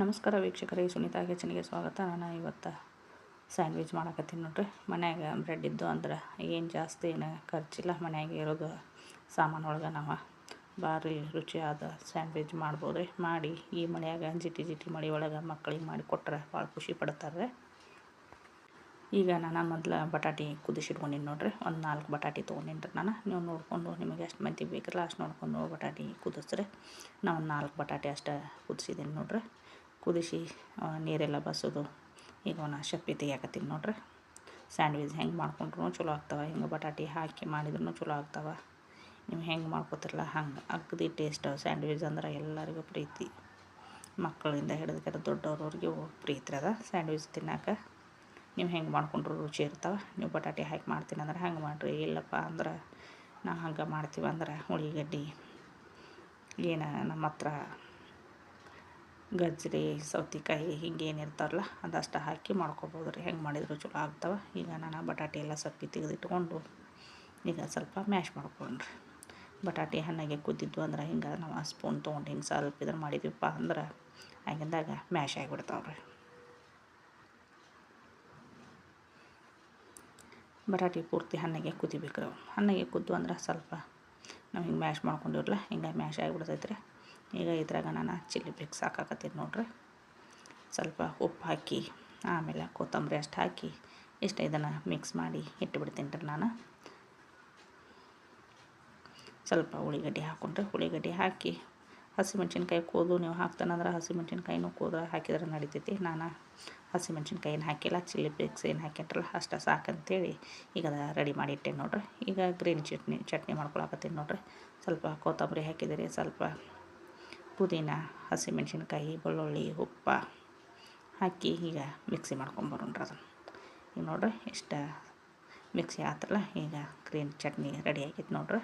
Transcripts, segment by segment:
ನಮಸ್ಕಾರ ವೀಕ್ಷಕರೇ, ಸುನೀತಾ ಕಿಚನ್ಗೆ ಸ್ವಾಗತ. ನಾನು ಇವತ್ತು ಸ್ಯಾಂಡ್ವಿಚ್ ಮಾಡಕತ್ತೀನಿ ನೋಡ್ರಿ. ಮನ್ಯಾಗ ಬ್ರೆಡ್ ಇದ್ದು ಅಂದ್ರೆ ಏನು ಜಾಸ್ತಿ ಏನು ಖರ್ಚಿಲ್ಲ. ಮನ್ಯಾಗ ಇರೋದು ಸಾಮಾನು ಒಳಗೆ ನಾವು ಭಾರಿ ರುಚಿಯಾದ ಸ್ಯಾಂಡ್ವಿಚ್ ಮಾಡ್ಬೋದು ರೀ ಮಾಡಿ ಈ ಮಳೆಯಾಗ ಜಿಟಿ ಜಿಟಿ ಮಳೆ ಒಳಗೆ ಮಕ್ಕಳಿಗೆ ಮಾಡಿ ಕೊಟ್ರೆ ಭಾಳ ಖುಷಿ ಪಡ್ತಾರೆ ಈಗ ನಾನು ಮೊದಲು ಬಟಾಟಿ ಕುದಿಸಿಟ್ಕೊಂಡಿನಿ ನೋಡ್ರಿ. ಒಂದು ನಾಲ್ಕು ಬಟಾಟಿ ತೊಗೊಂಡಿನಿ ನಾನು. ನೀವು ನೋಡಿಕೊಂಡು ನಿಮಗೆ ಎಷ್ಟು ಮಂದಿ ಬೇಕಿರಲ್ಲ ಅಷ್ಟು ನೋಡ್ಕೊಂಡು ಬಟಾಟಿ ಕುದಿಸ್ರಿ. ನಾನು ಒಂದು ನಾಲ್ಕು ಬಟಾಟಿ ಅಷ್ಟೇ ಕುದಿಸಿದ್ದೀನಿ ನೋಡ್ರಿ. ಕುದಿಸಿ ನೀರೆಲ್ಲ ಬಸೋದು ಈಗ ಒಂದು ಶಪ್ಪಿ ತೆಗಿಯಾಕತ್ತೀನಿ ನೋಡ್ರಿ. ಸ್ಯಾಂಡ್ವಿಚ್ ಹೆಂಗೆ ಮಾಡ್ಕೊಂಡ್ರು ಚಲೋ ಆಗ್ತವೆ. ಹಿಂಗೆ ಬಟಾಟಿ ಹಾಕಿ ಮಾಡಿದ್ರೂ ಚಲೋ ಆಗ್ತಾವೆ. ನೀವು ಹೆಂಗೆ ಮಾಡ್ಕೊತಿರಲ್ಲ ಹಂಗೆ. ಅಗ್ದಿ ಟೇಸ್ಟ್ ಸ್ಯಾಂಡ್ವಿಚ್ ಅಂದ್ರೆ ಎಲ್ಲರಿಗೂ ಪ್ರೀತಿ. ಮಕ್ಕಳಿಂದ ಹಿಡಿದು ದೊಡ್ಡವ್ರವ್ರಿಗೆ ಪ್ರೀತಿ ಅದ ಸ್ಯಾಂಡ್ವಿಚ್ ತಿನ್ನಕ್ಕೆ ನೀವು ಹೆಂಗೆ ಮಾಡ್ಕೊಂಡ್ರು ರುಚಿ ಇರ್ತಾವೆ. ನೀವು ಬಟಾಟೆ ಹಾಕಿ ಮಾಡ್ತೀನಿ ಅಂದ್ರೆ ಹಂಗೆ ಮಾಡಿರಿ. ಇಲ್ಲಪ್ಪ ಅಂದ್ರೆ ನಾವು ಹಂಗೆ ಮಾಡ್ತೀವಿ ಅಂದ್ರೆ ಉಳ್ಳಿಗಡ್ಡಿ ಏನು ನಮ್ಮ ಹತ್ರ ಗಜ್ಜರಿ, ಸೌತೆಕಾಯಿ ಹಿಂಗೆ ಏನು ಇರ್ತಾರಲ್ಲ, ಅದಷ್ಟು ಹಾಕಿ ಮಾಡ್ಕೊಬೋದು ರೀ. ಹೆಂಗೆ ಮಾಡಿದ್ರು ಚಲೋ ಆಗ್ತವೆ. ಈಗ ನಾನು ಬಟಾಟೆ ಎಲ್ಲ ಸಪ್ಪಿ ತೆಗೆದಿಟ್ಕೊಂಡು ಈಗ ಸ್ವಲ್ಪ ಮ್ಯಾಶ್ ಮಾಡ್ಕೊಂಡ್ರಿ. ಬಟಾಟೆ ಹಣ್ಣಾಗೆ ಕುದ್ದಿದ್ದು ಅಂದ್ರೆ ಹಿಂಗೆ ನಾವು ಸ್ಪೂನ್ ತೊಗೊಂಡು ಹಿಂಗೆ ಸ್ವಲ್ಪ ಇದ್ರ ಮಾಡಿದ್ವಿಪ್ಪ ಅಂದ್ರೆ ಆಗಿಂದಾಗ ಮ್ಯಾಶ್ ಆಗಿಬಿಡ್ತಾವೆ ರೀ ಬಟಾಟಿ ಪೂರ್ತಿ ಹಣ್ಣಾಗೆ ಕುದಿಬೇಕು ಹಣ್ಣಾಗೆ ಹಣ್ಣಗೆ ಕುದ್ದು ಅಂದ್ರೆ ಸ್ವಲ್ಪ ನಾವು ಹಿಂಗೆ ಮ್ಯಾಶ್ ಮಾಡ್ಕೊಂಡಿರಲ್ಲ ಹಿಂಗೆ ಮ್ಯಾಶ್ ಆಗಿಬಿಡ್ತೈತೆ ರೀ ಈಗ ಇದ್ರಾಗ ನಾನು ಚಿಲ್ಲಿ ಫ್ಲೇಕ್ಸ್ ಹಾಕಾಕತ್ತೀನಿ ನೋಡ್ರಿ. ಸ್ವಲ್ಪ ಉಪ್ಪು ಹಾಕಿ, ಆಮೇಲೆ ಕೊತ್ತಂಬರಿ ಅಷ್ಟು ಹಾಕಿ, ಇಷ್ಟ ಇದನ್ನು ಮಿಕ್ಸ್ ಮಾಡಿ ಇಟ್ಟುಬಿಡ್ತೀನಿ ರೀ ನಾನು. ಸ್ವಲ್ಪ ಉಳ್ಳಿಗಡ್ಡೆ ಹಾಕ್ಕೊಂಡ್ರೆ ಉಳ್ಳಿಗಡ್ಡೆ ಹಾಕಿ, ಹಸಿಮೆಣ್ಸಿನ್ಕಾಯಿ ಕೂದು ನೀವು ಹಾಕ್ತಾನಂದ್ರೆ ಹಸಿಮೆಣ್ಸಿನ್ಕಾಯಿನೂ ಕೋದು ಹಾಕಿದ್ರೆ ನಡಿತೈತಿ. ನಾನು ಹಸಿಮೆಣ್ಸಿನ್ಕಾಯಿನ ಹಾಕಿಲ್ಲ, ಚಿಲ್ಲಿ ಫ್ಲೇಕ್ಸ್ ಏನು ಹಾಕಿಟ್ರಲ್ಲ ಅಷ್ಟು ಸಾಕಂತೇಳಿ ಈಗ ಅದ ರೆಡಿ ಮಾಡಿ ಇಟ್ಟೆ ನೋಡ್ರಿ. ಈಗ ಗ್ರೀನ್ ಚಟ್ನಿ ಚಟ್ನಿ ಮಾಡ್ಕೊಳಕತ್ತೀನಿ ನೋಡ್ರಿ. ಸ್ವಲ್ಪ ಕೊತ್ತಂಬರಿ ಹಾಕಿದಿರಿ, ಸ್ವಲ್ಪ ಪುದೀನ ಹಸಿಮೆಣ್ಸಿನ್ಕಾಯಿ ಬೆಳ್ಳುಳ್ಳಿ, ಉಪ್ಪ ಹಾಕಿ ಈಗ ಮಿಕ್ಸಿ ಮಾಡ್ಕೊಂಬರೋಣ್ರಿ ಅದನ್ನು. ಈಗ ನೋಡ್ರಿ ಇಷ್ಟ ಮಿಕ್ಸಿ ಆತಲ್ಲ, ಈಗ ಗ್ರೀನ್ ಚಟ್ನಿ ರೆಡಿ ಆಗೈತೆ ನೋಡ್ರಿ.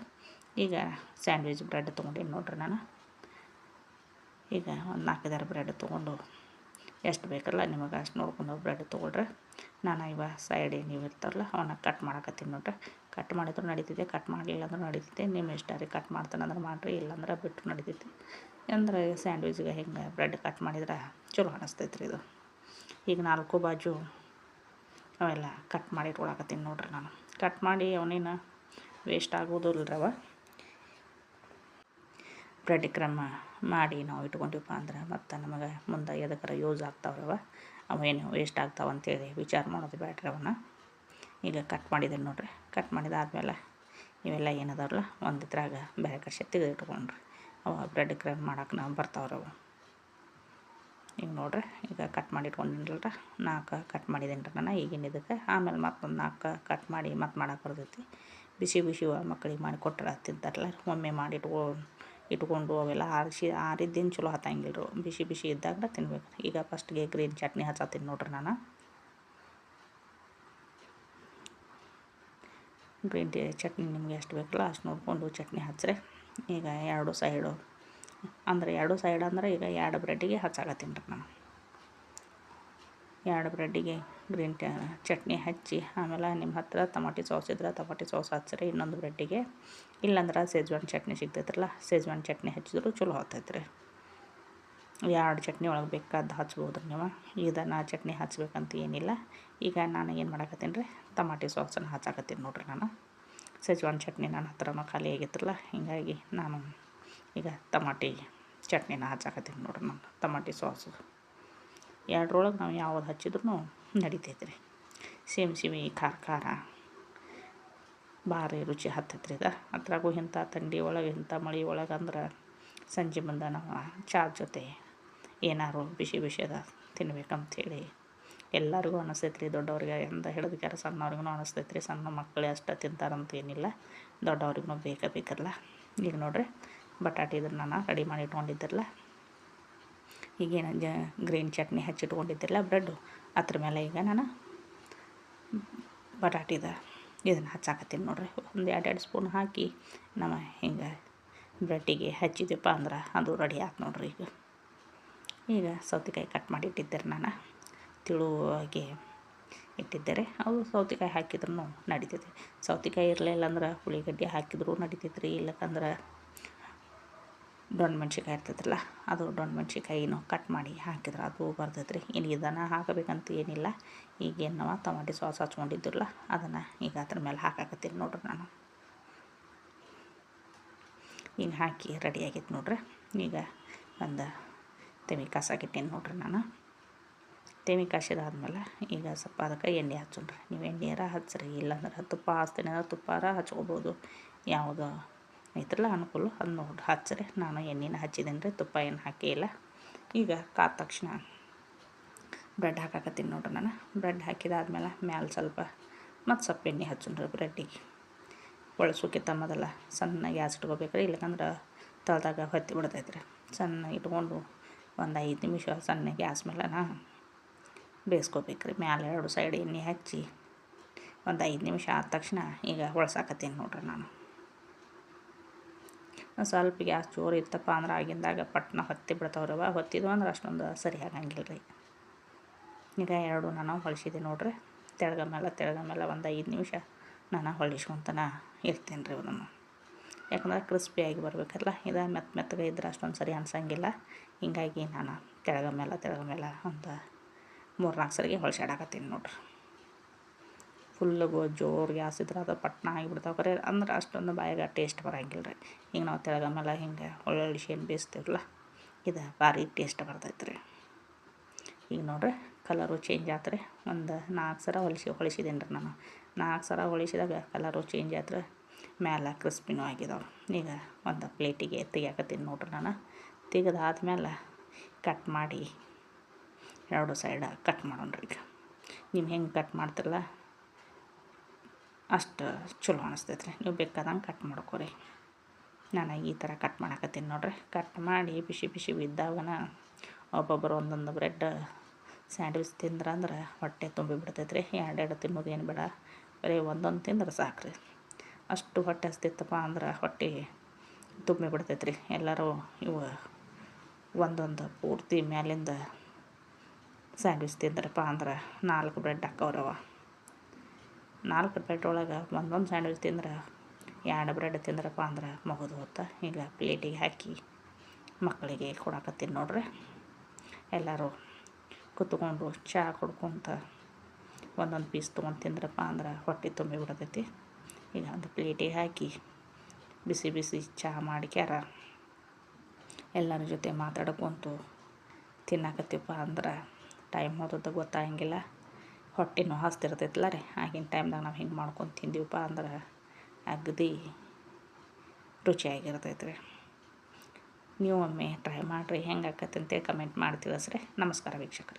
ಈಗ ಸ್ಯಾಂಡ್ವಿಚ್ ಬ್ರೆಡ್ ತೊಗೊಂಡೀನಿ ನೋಡ್ರಿ ನಾನು. ಈಗ ಒಂದು ನಾಲ್ಕೈದಾರು ಬ್ರೆಡ್ ತೊಗೊಂಡು ಎಷ್ಟು ಬೇಕಲ್ಲ ನಿಮಗೆ ಅಷ್ಟು ನೋಡ್ಕೊಂಡು ಬ್ರೆಡ್ ತೊಗೊಳ್ರಿ. ನಾನು ಇವ ಸೈಡ್ ನೀವು ಇರ್ತಾರಲ್ಲ, ಅವನ್ನ ಕಟ್ ಮಾಡಕತ್ತೀನಿ ನೋಡ್ರಿ. ಕಟ್ ಮಾಡಿದ್ರು ನಡೀತಿದೆ ಕಟ್ ಮಾಡಲಿಲ್ಲ ಅಂದ್ರೆ ನಡೀತಿದ್ದೆ ನಿಮ್ಮ ಇಷ್ಟ ರೀ ಕಟ್ ಮಾಡ್ತಾನಂದ್ರೆ ಮಾಡಿರಿ, ಇಲ್ಲಾಂದ್ರೆ ಬಿಟ್ಟು ನಡೀತೈತಿ. ಅಂದ್ರೆ ಸ್ಯಾಂಡ್ವಿಚ್ಗೆ ಹಿಂಗೆ ಬ್ರೆಡ್ ಕಟ್ ಮಾಡಿದ್ರೆ ಚಲೋ ಅನಿಸ್ತೈತೆ ರೀ ಇದು. ಈಗ ನಾಲ್ಕು ಬಾಜು ಅವೆಲ್ಲ ಕಟ್ ಮಾಡಿ ಇಟ್ಕೊಳಕತ್ತೀನಿ ನೋಡ್ರಿ ನಾನು. ಕಟ್ ಮಾಡಿ ಅವನೇನು ವೇಸ್ಟ್ ಆಗೋದಿಲ್ಲರವ ಬ್ರೆಡ್ ಕ್ರಮ ಮಾಡಿ ನಾವು ಇಟ್ಕೊಂಡಿವಪ್ಪ ಅಂದ್ರೆ ಮತ್ತು ನಮಗೆ ಮುಂದೆ ಎದಕ್ಕಾರ ಯೂಸ್ ಆಗ್ತಾವ್ರವ ಅವೇನು ವೇಸ್ಟ್ ಆಗ್ತಾವ ಅಂತೇಳಿ ವಿಚಾರ ಮಾಡೋದು ಬೇಡ್ರಿ ಅವನ್ನ ಈಗ ಕಟ್ ಮಾಡಿದ್ದೀನಿ ನೋಡ್ರಿ. ಕಟ್ ಮಾಡಿದಾದ್ಮೇಲೆ ಇವೆಲ್ಲ ಏನದಾವಲ್ಲ ಒಂದು ಇದ್ರಾಗ ಬೇರೆ ಕಡೆ ತೆಗೆದು ಇಟ್ಕೊಂಡ್ರಿ. ಅವ ಬ್ರೆಡ್ ಕ್ರಮ್ ಮಾಡೋಕೆ ನಾವು ಬರ್ತಾವ್ರವ ಈಗ ನೋಡ್ರಿ, ಈಗ ಕಟ್ ಮಾಡಿ ಇಟ್ಕೊಂಡಿರಲ್ರ ನಾಲ್ಕು ಕಟ್ ಮಾಡಿದ್ದೀನಿ ರೀ ನಾನು ಈಗಿನ ಇದಕ್ಕೆ. ಆಮೇಲೆ ಮತ್ತೊಂದು ನಾಲ್ಕು ಕಟ್ ಮಾಡಿ ಮತ್ತೆ ಮಾಡೋಕೆ ಬರ್ತೈತಿ. ಬಿಸಿ ಬಿಸಿ ಮಕ್ಕಳಿಗೆ ಮಾಡಿ ಕೊಟ್ಟರೆ ತಿಂತಾರಲ್ಲ, ಒಮ್ಮೆ ಮಾಡಿ ಇಟ್ಕೊ, ಇಟ್ಕೊಂಡು ಅವೆಲ್ಲ ಆರಿಸಿ, ಆರಿದ್ದೇನು ಚಲೋ ಹತ್ತಂಗಿಲ್ಲ ರೀ ಬಿಸಿ ಬಿಸಿ ಇದ್ದಾಗ ತಿನ್ಬೇಕು. ಈಗ ಫಸ್ಟ್ಗೆ ಗ್ರೀನ್ ಚಟ್ನಿ ಹಚ್ಚತ್ತೀನಿ ನೋಡ್ರಿ ನಾನು. ಗ್ರೀನ್ ಟೀ ಚಟ್ನಿ ನಿಮಗೆ ಎಷ್ಟು ಬೇಕಲ್ಲ ಅಷ್ಟು ನೋಡಿಕೊಂಡು ಚಟ್ನಿ ಹಚ್ಚ್ರಿ. ಈಗ ಎರಡು ಸೈಡು ಅಂದ್ರೆ ಎರಡು ಸೈಡ್ ಅಂದ್ರೆ ಈಗ ಎರಡು ಬ್ರೆಡ್ಡಿಗೆ ಹಚ್ಚಾಕತ್ತೀನಿ ರೀ ನಾನು. ಎರಡು ಬ್ರೆಡ್ಡಿಗೆ ಗ್ರೀನ್ ಚಟ್ನಿ ಹಚ್ಚಿ, ಆಮೇಲೆ ನಿಮ್ಮ ಹತ್ರ ತಮಾಟಿ ಸಾಸ್ ಇದ್ರೆ ಟಮಾಟಿ ಸಾಸ್ ಹಚ್ಚಿರಿ, ಇನ್ನೊಂದು ಬ್ರೆಡ್ಡಿಗೆ ಇಲ್ಲಾಂದ್ರೆ ಸೇಜ್ವಾನ್ ಚಟ್ನಿ ಸಿಗ್ತೈತ್ರಲ್ಲ ಸೇಜ್ವಾನ್ ಚಟ್ನಿ ಹಚ್ಚಿದ್ರು ಚಲೋ ಆಗ್ತೈತೆ ರೀ ಎರಡು ಚಟ್ನಿ ಒಳಗೆ ಬೇಕಾದ ಹಚ್ಬೋದು ರೀ ನೀವು ನಾ ಚಟ್ನಿ ಹಚ್ಬೇಕಂತ ಏನಿಲ್ಲ. ಈಗ ನಾನು ಏನು ಮಾಡಕತ್ತೀನಿ ರೀ ತಮಾಟಿ ಸಾಸನ್ನು ಹಚ್ಚಾಕತ್ತೀನಿ ನೋಡಿರಿ ನಾನು. ಸೆಜ್ವಾನ್ ಚಟ್ನಿ ನನ್ನ ಹತ್ರನೂ ಖಾಲಿ ಆಗಿತ್ತಲ್ಲ, ಹೀಗಾಗಿ ನಾನು ಈಗ ತಮಾಟಿ ಚಟ್ನಿನ ಹಚ್ಚಾಕತ್ತೀನಿ ನೋಡ್ರಿ ನಾನು ತಮಾಟಿ ಸಾಸು. ಎರಡರೊಳಗೆ ನಾವು ಯಾವ್ದು ಹಚ್ಚಿದ್ರು ನಡಿತೈತೆ ರೀ ಸೇಮ್ ಸಿಮಿ ಖಾರ ಖಾರ, ಭಾರಿ ರುಚಿ ಹತ್ತೈತೆ ರೀ ಇದು ಅದ್ರಾಗೂ ಇಂಥ ಥಂಡಿ ಒಳಗೆ, ಇಂಥ ಮಳೆ ಒಳಗೆ ಅಂದ್ರೆ ಸಂಜೆ ಬಂದ ನಾವು ಚಾ ಜೊತೆ ಏನಾದ್ರು ಬಿಸಿ ಬಿಸಿದ ತಿನ್ಬೇಕಂಥೇಳಿ ಎಲ್ಲರಿಗೂ ಅನಿಸ್ತೈತೆ ರೀ ದೊಡ್ಡವ್ರಿಗೆ ಎಂದ ಹಿಡಿದು ಕೆರ ಸಣ್ಣವ್ರಿಗೂ ಅನಿಸ್ತೈತೆ ರೀ ಸಣ್ಣ ಮಕ್ಕಳೇ ಅಷ್ಟು ತಿಂತಾರಂತ ಏನಿಲ್ಲ, ದೊಡ್ಡವ್ರಿಗೂ ಬೇಕೇ ಬೇಕಲ್ಲ. ಈಗ ನೋಡ್ರಿ, ಬಟಾಟೆ ಇದನ್ನು ನಾನು ರೆಡಿ ಮಾಡಿ ಇಟ್ಕೊಂಡಿದ್ದಿರಲ್ಲ, ಈಗೇನು ಜ ಗ್ರೀನ್ ಚಟ್ನಿ ಹಚ್ಚಿಟ್ಕೊಂಡಿದ್ದಿರಲ್ಲ ಬ್ರೆಡ್ಡು ಅದ್ರ ಮೇಲೆ ಈಗ ನಾನು ಬಟಾಟಿದ ಇದನ್ನು ಹಚ್ಚಾಕತ್ತೀನಿ ನೋಡ್ರಿ. ಒಂದು ಎರಡು ಎರಡು ಸ್ಪೂನ್ ಹಾಕಿ ನಮ್ಮ ಹಿಂಗೆ ಬ್ರೆಡ್ಡಿಗೆ ಹಚ್ಚಿದ್ವಪ್ಪ ಅಂದ್ರೆ ಅದು ರೆಡಿ ಆಯ್ತು ನೋಡ್ರಿ ಈಗ. ಈಗ ಸೌತೆಕಾಯಿ ಕಟ್ ಮಾಡಿ ಇಟ್ಟಿದ್ದೆ ನಾನು. ತಿಳುವಾಗಿ ಇಟ್ಟಿದ್ದಾರೆ. ಅವು ಸೌತೆಕಾಯಿ ಹಾಕಿದ್ರೂ ನಡಿತೈತೆ. ಸೌತೆಕಾಯಿ ಇರಲಿಲ್ಲ ಅಂದ್ರೆ ಉಳ್ಳಿಗಡ್ಡೆ ಹಾಕಿದ್ರೂ ನಡಿತೈತೆ ರೀ ಇಲ್ಲಕಂದ್ರೆ ದೊಣ್ಣೆ ಮೆಣ್ಸಿಕಾಯಿ ಇರ್ತೈತಲ್ಲ ಅದು ದೊಣ್ಣೆ ಮೆಣ್ಸಿಕಾಯಿನೂ ಕಟ್ ಮಾಡಿ ಹಾಕಿದ್ರೆ ಅದು ಬರ್ತೈತೆ ರೀ ಇನ್ನು ಇದನ್ನು ಹಾಕಬೇಕಂತ ಏನಿಲ್ಲ. ಈಗೇನು ನಾವು ಟಮಾಟಿ ಸಾಸ್ ಹಚ್ಕೊಂಡಿದ್ದಿರಲ್ಲ, ಅದನ್ನು ಈಗ ಅದ್ರ ಮೇಲೆ ಹಾಕಾಕತ್ತೀನಿ ನೋಡ್ರಿ ನಾನು. ಈಗ ಹಾಕಿ ರೆಡಿ ಆಗೈತೆ ನೋಡ್ರಿ. ಈಗ ಒಂದು ತೆಮಿ ಕಾಸಾಕಿಟ್ಟೇನು ನೋಡ್ರಿ ನಾನು. ತೆಮಿ ಕಾಸಿದಾದ್ಮೇಲೆ ಈಗ ಸ್ವಲ್ಪ ಅದಕ್ಕೆ ಎಣ್ಣೆ ಹಚ್ಚೋಣ್ರಿ ನೀವು ಎಣ್ಣೆಯಾರ ಹಚ್ಚಿರಿ, ಇಲ್ಲಾಂದ್ರೆ ತುಪ್ಪ ಅಂದ್ರೆ ತುಪ್ಪಾರ ಹಚ್ಕೋಬೋದು. ಯಾವುದು ಐತ್ರಲ್ಲ ಅನುಕೂಲ ಅದು ನೋಡಿ ಹಚ್ಚಿರಿ. ನಾನು ಎಣ್ಣೆನ ಹಚ್ಚಿದ್ದೀನಿ ರೀ ತುಪ್ಪ ಏನು ಹಾಕಿಲ್ಲ ಈಗ ಕಾದ ತಕ್ಷಣ ಬ್ರೆಡ್ ಹಾಕಾಕತ್ತೀನಿ ನೋಡ್ರಿ ನಾನು. ಬ್ರೆಡ್ ಹಾಕಿದಾದ್ಮೇಲೆ ಮ್ಯಾಲೆ ಸ್ವಲ್ಪ ಮತ್ತು ಸ್ವಲ್ಪ ಎಣ್ಣೆ ಹಚ್ಚೋಣ್ರಿ ಬ್ರೆಡ್ಡಿಗೆ. ಒಳಸೋಕ್ಕಿಂತ ತಮ್ಮದಲ್ಲ ಸಣ್ಣ ಗ್ಯಾಸ್ ಇಟ್ಕೋಬೇಕ್ರಿ ಇಲ್ಲಕಂದ್ರೆ ತಳದಾಗ ಹೊತ್ತಿ ಬಿಡ್ತೈತ್ರಿ. ಸಣ್ಣ ಇಟ್ಕೊಂಡು ಒಂದು ಐದು ನಿಮಿಷ ಸಣ್ಣ ಗ್ಯಾಸ್ ಮೇಲೆ ಬೇಯಿಸ್ಕೋಬೇಕ್ರಿ. ಮ್ಯಾಲೆ ಎರಡು ಸೈಡ್ ಎಣ್ಣೆ ಹಚ್ಚಿ ಒಂದು ಐದು ನಿಮಿಷ ಆದ ತಕ್ಷಣ ಈಗ ಒಳಸಾಕತ್ತೀನಿ ನೋಡ್ರಿ ನಾನು. ಸ್ವಲ್ಪ ಗ್ಯಾಸ್ ಜೋರು ಇತ್ತಪ್ಪ ಅಂದ್ರೆ ಆಗಿಂದಾಗ ಪಟ್ನ ಹೊತ್ತಿ ಬಿಡ್ತಾವ್ರವ ಹೊತ್ತಿದ್ವು ಅಂದ್ರೆ ಅಷ್ಟೊಂದು ಸರಿ ಆಗಂಗಿಲ್ಲ ರೀ ಈಗ ಎರಡು ನಾನು ಹೊಳಿಸಿದೆ ನೋಡ್ರಿ. ತೆಳಗ ಮೇಲೆ ತೆಳಗ ಮೇಲೆ ಒಂದು ಐದು ನಿಮಿಷ ನಾನು ಹೊಳಿಸ್ಕೊಂತನ ಇರ್ತೀನಿ ರೀ ಅದನ್ನು. ಯಾಕಂದ್ರೆ ಕ್ರಿಸ್ಪಿಯಾಗಿ ಬರಬೇಕಲ್ಲ, ಇದು ಮೆತ್ತ ಮೆತ್ತಗೆ ಇದ್ರೆ ಅಷ್ಟೊಂದು ಸರಿ ಅನ್ಸಂಗಿಲ್ಲ. ಹೀಗಾಗಿ ನಾನು ತೆಳಗ ಮೇಲೆ ತೆಳಗ ಮೇಲೆ ಒಂದು ಮೂರು ನಾಲ್ಕು ಸರಿಗೆ ಹೊಳ್ಸಾಡಕತ್ತೀನಿ ನೋಡ್ರಿ. ಫುಲ್ಲು ಜೋರು ಗ್ಯಾಸ್ ಇದ್ರೆ ಅದು ಪಟ್ನ ಆಗಿಬಿಡ್ತಾವೆ ಕರೆ ಅಂದ್ರೆ ಅಷ್ಟೊಂದು ಬಾಯಾಗ ಟೇಸ್ಟ್ ಬರಂಗಿಲ್ಲ ರೀ ಈಗ ನಾವು ತೆಳಗ ಮೇಲೆ ಹಿಂಗೆ ಒಳ್ಳೊಳ್ಳೆ ಶೇನ್ ಬೇಯಿಸ್ತೀವಲ್ಲ, ಇದು ಭಾರಿ ಟೇಸ್ಟ್ ಬರ್ತೈತೆ ರೀ ಈಗ ನೋಡ್ರಿ ಕಲರು ಚೇಂಜ್ ಆತ್ರಿ. ಒಂದು ನಾಲ್ಕು ಸರ ಹೊಲಿಸಿ ಹೊಳಿಸಿದ್ದೀನಿ ರೀ ನಾನು. ನಾಲ್ಕು ಸರ ಹೊಳಿಸಿದಾಗ ಕಲರು ಚೇಂಜ್ ಆದ್ರೆ ಮ್ಯಾಲ ಕ್ರಿಸ್ಪಿನೂ ಆಗಿದಾವೆ. ಈಗ ಒಂದು ಪ್ಲೇಟಿಗೆ ತೆಗಿಯಾಕತ್ತೀನಿ ನೋಡ್ರಿ ನಾನು. ತೆಗೆದಾದ್ಮೇಲೆ ಕಟ್ ಮಾಡಿ ಎರಡು ಸೈಡ ಕಟ್ ಮಾಡೋಣ್ರಿ ಈಗ. ನೀವು ಹೆಂಗೆ ಕಟ್ ಮಾಡ್ತಿರಲ್ಲ ಅಷ್ಟು ಚಲೋ ಅನಿಸ್ತೈತೆ ರೀ ನೀವು ಬೇಕಾದಂಗೆ ಕಟ್ ಮಾಡ್ಕೊರಿ. ನಾನು ಈ ಥರ ಕಟ್ ಮಾಡಕತ್ತೀನಿ ನೋಡ್ರಿ. ಕಟ್ ಮಾಡಿ ಬಿಸಿ ಬಿಸಿ ಬಿದ್ದಾವನ ಒಬ್ಬೊಬ್ಬರು ಒಂದೊಂದು ಬ್ರೆಡ್ ಸ್ಯಾಂಡ್ವಿಚ್ ತಿಂದ್ರೆ ಅಂದ್ರೆ ಹೊಟ್ಟೆ ತುಂಬಿ ಬಿಡ್ತೈತೆ ರೀ ಎರಡೆರಡು ತಿನ್ನೋದು ಏನು ಬೇಡ. ಬರೀ ಒಂದೊಂದು ತಿಂದ್ರೆ ಸಾಕು ರೀ ಅಷ್ಟು ಹೊಟ್ಟೆ ಹಸ್ತಿತ್ತಪ್ಪ ಅಂದ್ರೆ ಹೊಟ್ಟೆ ತುಂಬಿ ಬಿಡ್ತೈತೆ ರೀ ಎಲ್ಲರೂ ಇವು ಒಂದೊಂದು ಪೂರ್ತಿ ಮ್ಯಾಲಿಂದ ಸ್ಯಾಂಡ್ವಿಚ್ ತಿಂದ್ರಪ್ಪ ಅಂದ್ರೆ ನಾಲ್ಕು ಬ್ರೆಡ್ ಹಾಕವ್ರವ ನಾಲ್ಕು ಬ್ರೆಡ್ ಒಳಗೆ ಒಂದೊಂದು ಸ್ಯಾಂಡ್ವಿಚ್ ತಿಂದ್ರೆ ಎರಡು ಬ್ರೆಡ್ ತಿಂದ್ರಪ್ಪ ಅಂದ್ರೆ ಮಗುದು ಹೋತ. ಈಗ ಪ್ಲೇಟಿಗೆ ಹಾಕಿ ಮಕ್ಕಳಿಗೆ ಕೊಡಕತ್ತೀನಿ ನೋಡ್ರಿ. ಎಲ್ಲರೂ ಕುತ್ಕೊಂಡು ಚಹಾ ಕುಡ್ಕೊತ ಒಂದೊಂದು ಪೀಸ್ ತೊಗೊಂಡು ತಿಂದ್ರಪ್ಪ ಅಂದ್ರೆ ಹೊಟ್ಟೆ ತುಂಬಿ ಬಿಡ್ತೈತಿ. ಈಗ ಒಂದು ಪ್ಲೇಟಿಗೆ ಹಾಕಿ ಬಿಸಿ ಬಿಸಿ ಚಹಾ ಮಾಡ್ಕ್ಯಾರ. ಎಲ್ಲರ ಜೊತೆ ಮಾತಾಡ್ಕೊತು ತಿನ್ನಕತ್ತೀವಪ್ಪ ಅಂದ್ರೆ ಟೈಮ್ ಹೋದದ್ದು ಗೊತ್ತಾಗಂಗಿಲ್ಲ. ಹೊಟ್ಟೆನೂ ಹಸ್ತಿರ್ತೈತಲ್ಲ ರೀ, ಆಗಿನ ಟೈಮ್ದಾಗ ನಾವು ಹಿಂಗೆ ಮಾಡ್ಕೊಂಡು ತಿಂದೀವಪ್ಪ ಅಂದ್ರೆ ಅಗದಿ ರುಚಿಯಾಗಿರ್ತೈತೆ ರೀ ನೀವು ಒಮ್ಮೆ ಟ್ರೈ ಮಾಡಿರಿ, ಹೆಂಗೆ ಆಕತ್ತೆ ಕಮೆಂಟ್ ಮಾಡಿ ತಿಳಿಸ್ರಿ ನಮಸ್ಕಾರ ವೀಕ್ಷಕರು.